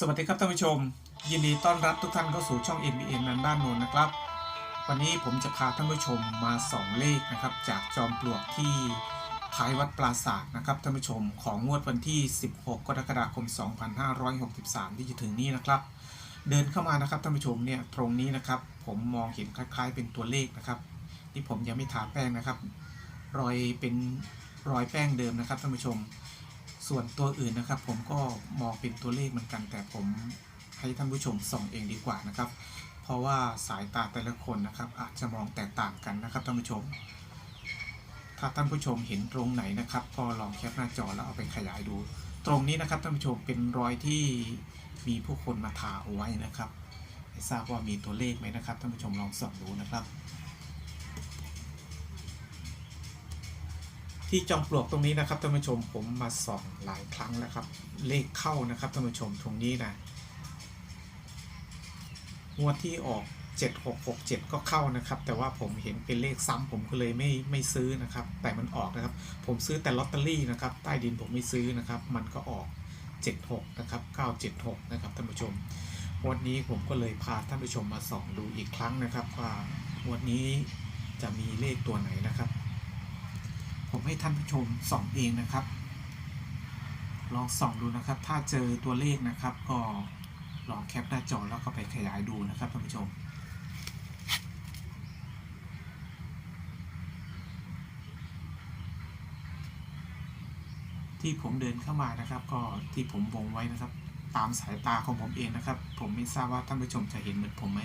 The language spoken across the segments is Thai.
สวัสดีครับท่านผู้ชม ยินดีต้อนรับทุกท่านเข้าสู่ช่อง NBN นันบ้านโนนนะครับ วันนี้ผมจะพาท่านผู้ชมมาส่องเลขนะครับ จากจอมปลวกที่ท้ายวัดปราศาสตร์นะครับท่านผู้ชมของงวดวันที่ 16 กรกฎาคม 2563 ที่จะถึงนี้นะครับ เดินเข้ามานะครับท่านผู้ชมเนี่ยตรงนี้นะครับ ผมมองเห็นคล้ายๆ เป็นตัวเลขนะครับที่ผมยังไม่ทาแป้งนะครับ รอยเป็นรอยแป้งเดิมนะครับท่านผู้ชม ส่วนตัวอื่นนะครับ ผมก็มองเป็นตัวเลขเหมือนกัน แต่ผมให้ท่านผู้ชมส่องเองดีกว่านะครับ เพราะว่าสายตาแต่ละคนนะครับ อาจจะมองแตกต่างกันนะครับท่านผู้ชม ถ้าท่านผู้ชมเห็นตรงไหนนะครับ ก็ลองแคปหน้าจอแล้วเอาไปขยายดู ตรงนี้นะครับท่านผู้ชมเป็นรอยที่มีผู้คนมาทาเอาไว้นะครับไม่ทราบว่ามีตัวเลขไหมนะครับท่านผู้ชมลองส่องดูนะครับ ที่จอมปลวกตรงนี้นะครับท่านผู้ชมผมมาส่องหลายครั้งแล้วครับ เลขเข้านะครับท่านผู้ชมตรงนี้นะงวดที่ออก 7667 ก็เข้านะครับ แต่ว่าผมเห็นเป็นเลขซ้ำผมก็เลยไม่ไม่ซื้อนะครับ แต่มันออกนะครับ ผมซื้อแต่ลอตเตอรี่นะครับ ใต้ดินผมไม่ซื้อนะครับ มันก็ออก 76 นะครับ 976 นะครับท่านผู้ชมงวันนี้ผมก็เลยพาท่านผู้ชมมาส่องดูอีกครั้งนะครับ ว่างวดนี้จะมีเลขตัวไหนนะครับ ให้ท่านผู้ชมส่องเองนะครับ ลองส่องดูนะครับ ถ้าเจอตัวเลขนะครับ ก็ลองแคปหน้าจอแล้วก็ไปขยายดูนะครับท่านผู้ชมที่ผมเดินเข้ามานะครับ ก็ที่ผมวงไว้นะครับ ตามสายตาของผมเองนะครับ ผมไม่ทราบว่าท่านผู้ชมจะเห็นเหมือนผมไหม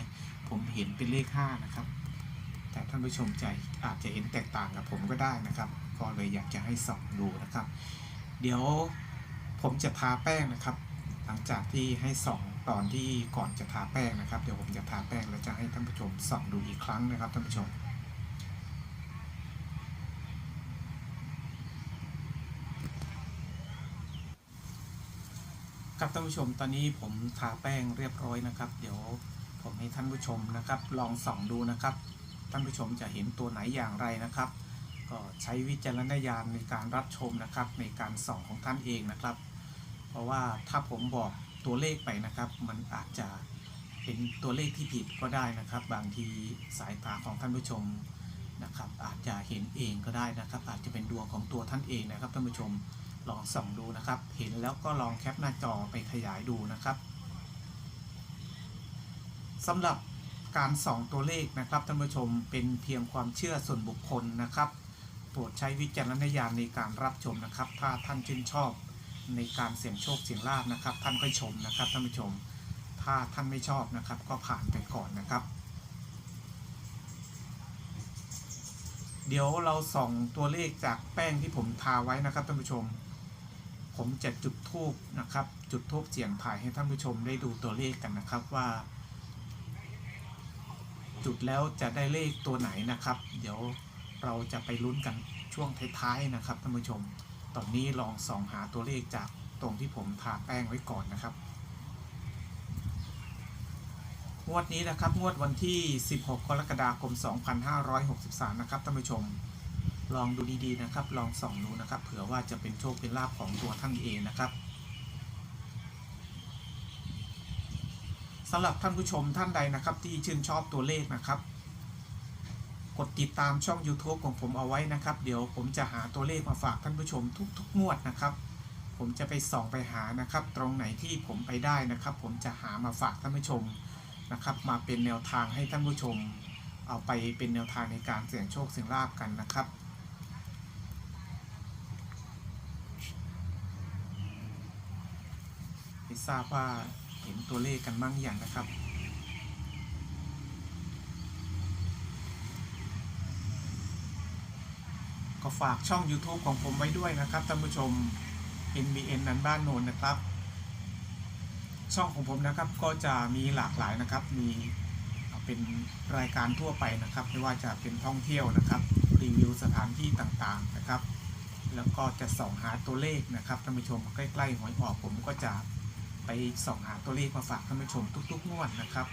ผมเห็นเป็นเลข 5 นะครับ แต่ท่านผู้ชมจะอาจจะเห็นแตกต่างกับผมก็ได้นะครับ ก็เลยอยากจะให้ส่องดูนะครับ เดี๋ยวผมจะทาแป้งนะครับ หลังจากที่ให้ส่องตอนที่ก่อนจะทาแป้งนะครับ เดี๋ยวผมจะทาแป้งแล้วจะให้ท่านผู้ชมส่องดูอีกครั้งนะครับท่านผู้ชมครับท่านผู้ชมตอนนี้ผมทาแป้งเรียบร้อยนะครับ เดี๋ยวผมให้ท่านผู้ชมนะครับ ลองส่องดูนะครับ ท่านผู้ชมจะเห็นตัวไหนอย่างไรนะครับ ก็ใช้วิจารณญาณในการรับชมนะครับ ในการส่องของท่านเองนะครับ เพราะว่าถ้าผมบอกตัวเลขไปนะครับ มันอาจจะเป็นตัวเลขที่ผิดก็ได้นะครับ บางทีสายตาของท่านผู้ชมนะครับ อาจจะเห็นเองก็ได้นะครับ อาจจะเป็นดวงของตัวท่านเองนะครับท่านผู้ชมลองส่องดูนะครับ เห็นแล้วก็ลองแคปหน้าจอไปขยายดูนะครับสำหรับ การส่องตัวเลขนะครับท่านผู้ชมเป็นเพียงความเชื่อส่วนบุคคลนะครับ โปรดใช้วิจารณญาณในการรับชมนะครับ ถ้าท่านชื่นชอบในการเสี่ยงโชคเสี่ยงลาบนะครับ ท่านก็ชมนะครับท่านผู้ชม ถ้าท่านไม่ชอบนะครับ ก็ผ่านไปก่อนนะครับ เดี๋ยวเราส่องตัวเลขจากแป้งที่ผมทาไว้นะครับท่านผู้ชม ผมจะจุดทูบนะครับ จุดทูบเสี่ยงทายให้ท่านผู้ชมได้ดูตัวเลขกันนะครับว่า จุดแล้วจะได้เลขตัวไหนนะครับ เดี๋ยวเราจะไปลุ้นกันช่วงท้ายๆนะครับท่านผู้ชม ตอนนี้ลองส่องหาตัวเลขจากตรงที่ผมทาแป้งไว้ก่อนนะครับงวดนี้นะครับงวดวันที่ 16 กรกฎาคม 2563 นะครับท่านผู้ชม ลองดูดีๆนะครับ ลองส่องดูนะครับ เผื่อว่าจะเป็นโชคเป็นลาภของตัวท่านเองนะครับ สำหรับท่านผู้ชมท่านใดนะครับ ที่ชื่นชอบตัวเลขนะครับ กดติดตามช่อง YouTube ของผมเอาไว้นะครับ เดี๋ยวผมจะหาตัวเลขมาฝากท่านผู้ชมทุกๆงวดนะครับ ผมจะไปส่องไปหานะครับ ตรงไหนที่ผมไปได้นะครับ ผมจะหามาฝากท่านผู้ชมนะครับ มาเป็นแนวทางให้ท่านผู้ชม เอาไปเป็นแนวทางในการเสี่ยงโชคเสี่ยงลาบกันนะครับไม่ทราบว่า เห็นตัวเลขกันบ้างอย่างนะครับ ก็ฝากช่อง YouTube ของผมไว้ด้วยนะครับท่านผู้ชม NBN นันบ้านโนนนะครับ ช่องของผมนะครับก็จะมีหลากหลายนะครับ มีเป็นรายการทั่วไปนะครับไม่ว่าจะเป็นท่องเที่ยวนะครับ รีวิวสถานที่ต่างๆนะครับ แล้วก็จะส่องหาตัวเลขนะครับท่านผู้ชมใกล้ๆหวยออกผมก็จะ ไปส่องหาตัวเลขมาฝากท่านผู้ชมทุกๆงวดนะครับ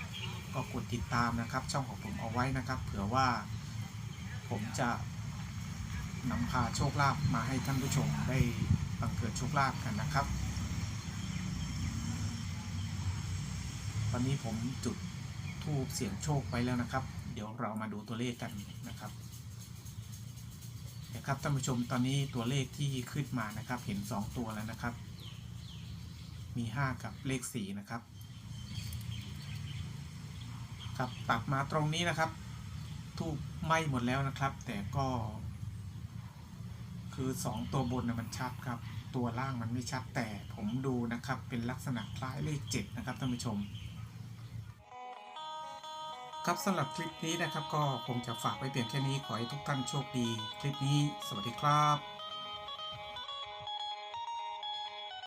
ก็กดติดตามนะครับ ช่องของผมเอาไว้นะครับ เผื่อว่าผมจะนำพาโชคลาภมาให้ท่านผู้ชมได้บังเกิดโชคลาภกันนะครับ ตอนนี้ผมจุดทูบเสียงโชคไปแล้วนะครับ เดี๋ยวเรามาดูตัวเลขกันนะครับนะครับท่านผู้ชมตอนนี้ตัวเลขที่ขึ้นมานะครับ เห็น 2 ตัวแล้วนะครับ มี 5 กับเลข 4 นะครับ ครับตัดมาตรงนี้นะครับทูบไหม้หมดแล้วนะครับ แต่ก็ คือ 2 ตัวบนนะมันชัดครับ ตัวล่างมันไม่ชัดแต่ผมดูนะครับ เป็นลักษณะคล้ายเลข 7 นะครับท่านผู้ชมครับสำหรับคลิปนี้นะครับก็คงจะฝากไว้เพียงแค่นี้ขอให้ทุกท่านโชคดี คลิปนี้สวัสดีครับ